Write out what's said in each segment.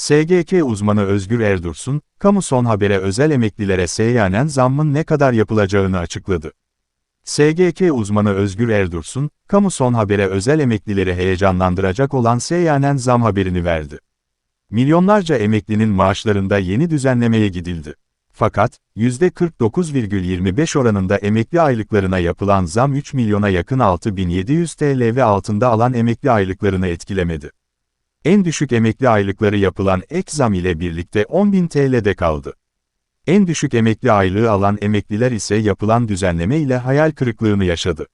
SGK uzmanı Özgür Erdursun, Kamu Son Haber'e özel emeklilere seyyanen zammın ne kadar yapılacağını açıkladı. SGK uzmanı Özgür Erdursun, Kamu Son Haber'e özel emeklileri heyecanlandıracak olan seyyanen zam haberini verdi. Milyonlarca emeklinin maaşlarında yeni düzenlemeye gidildi. Fakat, %49,25 oranında emekli aylıklarına yapılan zam 3 milyona yakın 6700 TL ve altında alan emekli aylıklarını etkilemedi. En düşük emekli aylıkları yapılan ek zam ile birlikte 10.000 TL'de kaldı. En düşük emekli aylığı alan emekliler ise yapılan düzenleme ile hayal kırıklığını yaşadı.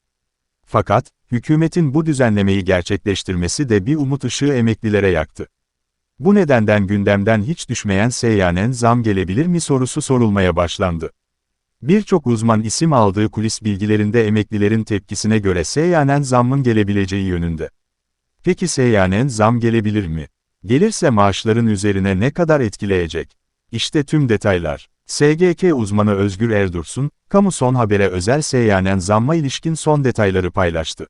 Fakat, hükümetin bu düzenlemeyi gerçekleştirmesi de bir umut ışığı emeklilere yaktı. Bu nedenden gündemden hiç düşmeyen seyyanen zam gelebilir mi sorusu sorulmaya başlandı. Birçok uzman isim aldığı kulis bilgilerinde emeklilerin tepkisine göre seyyanen zammın gelebileceği yönünde. Peki seyyanen zam gelebilir mi? Gelirse maaşların üzerine ne kadar etkileyecek? İşte tüm detaylar. SGK uzmanı Özgür Erdursun, Kamu Son Haber'e özel seyyanen zamma ilişkin son detayları paylaştı.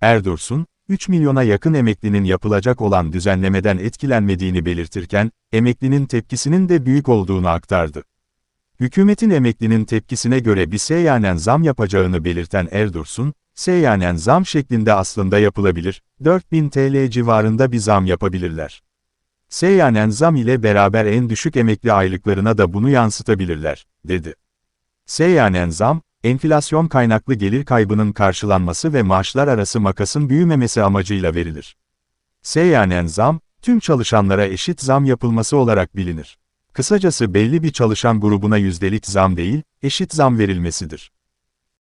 Erdursun, 3 milyona yakın emeklinin yapılacak olan düzenlemeden etkilenmediğini belirtirken, emeklinin tepkisinin de büyük olduğunu aktardı. Hükümetin emeklinin tepkisine göre bir seyyanen zam yapacağını belirten Erdursun, seyyanen zam şeklinde aslında yapılabilir, 4000 TL civarında bir zam yapabilirler. Seyyanen zam ile beraber en düşük emekli aylıklarına da bunu yansıtabilirler, dedi. Seyyanen zam, enflasyon kaynaklı gelir kaybının karşılanması ve maaşlar arası makasın büyümemesi amacıyla verilir. Seyyanen zam, tüm çalışanlara eşit zam yapılması olarak bilinir. Kısacası belli bir çalışan grubuna yüzdelik zam değil, eşit zam verilmesidir.